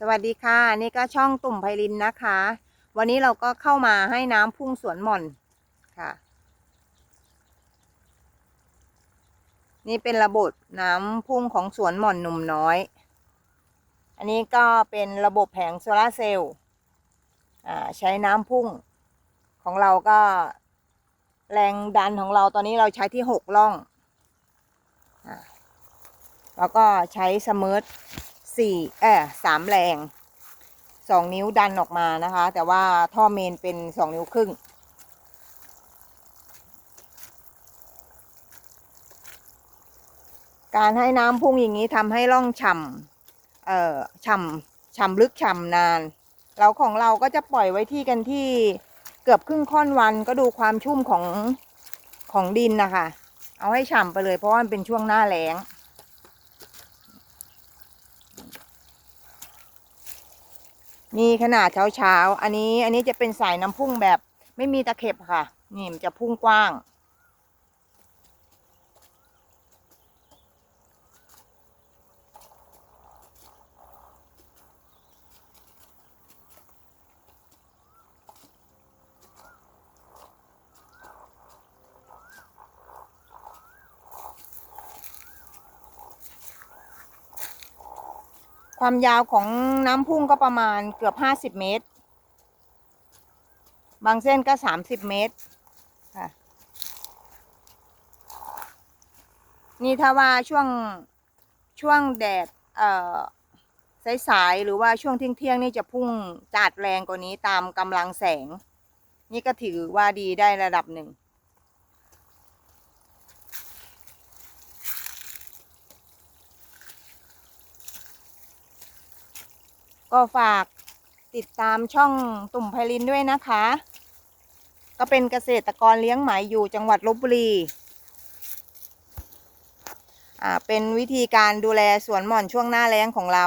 สวัสดีค่ะ นี่ก็ช่องตุ่มไพลินนะคะ วันนี้เราก็เข้ามาให้น้ำพุ่งสวนหม่อนค่ะ นี่เป็นระบบน้ำพุ่งของสวนหม่อนหนุ่มน้อย อันนี้ก็เป็นระบบแผงโซลาร์เซลล์ใช้น้ำพุ่งของเราก็แรงดันของเราตอนนี้เราใช้ที่หกล่องอ่าแล้วก็ใช้สมิร์ท สี่เออสามแรงสองนิ้วดันออกมานะคะ แต่ว่าท่อเมนเป็นสองนิ้วครึ่ง การให้น้ำพุ่งอย่างนี้ทำให้ร่องฉ่ำเอ่อฉ่ำฉ่ำลึกฉ่ำนานแล้วของเราก็จะปล่อยไว้ที่กันที่เกือบครึ่งค่อนวันก็ดูความชุ่มของของดินนะคะ เอาให้ฉ่ำไปเลยเพราะว่ามันเป็นช่วงหน้าแล้ง นี่ขนาดเช้าเช้าๆอันนี้อันนี้จะเป็นสายน้ำพุ่งแบบไม่มีตะเข็บค่ะ นี่มันจะพุ่งกว้าง ความยาวของน้ำพุ่งก็ประมาณเกือบห้าสิบเมตร บางเส้นก็สามสิบเมตรค่ะ นี่ถ้าว่าช่วงช่วงแดดเอ่อสายๆหรือว่าช่วงเที่ยงๆนี่จะพุ่งจัดแรงกว่านี้ตามกำลังแสง นี่ก็ถือว่าดีได้ระดับหนึ่ง ก็ฝากติดตามช่องตุ่มไพลินด้วยนะคะ ก็เป็นเกษตรกรเลี้ยงไหมอยู่จังหวัดลบบุรีอ่าเป็นวิธีการดูแลสวนหม่อนช่วงหน้าแล้งของเรา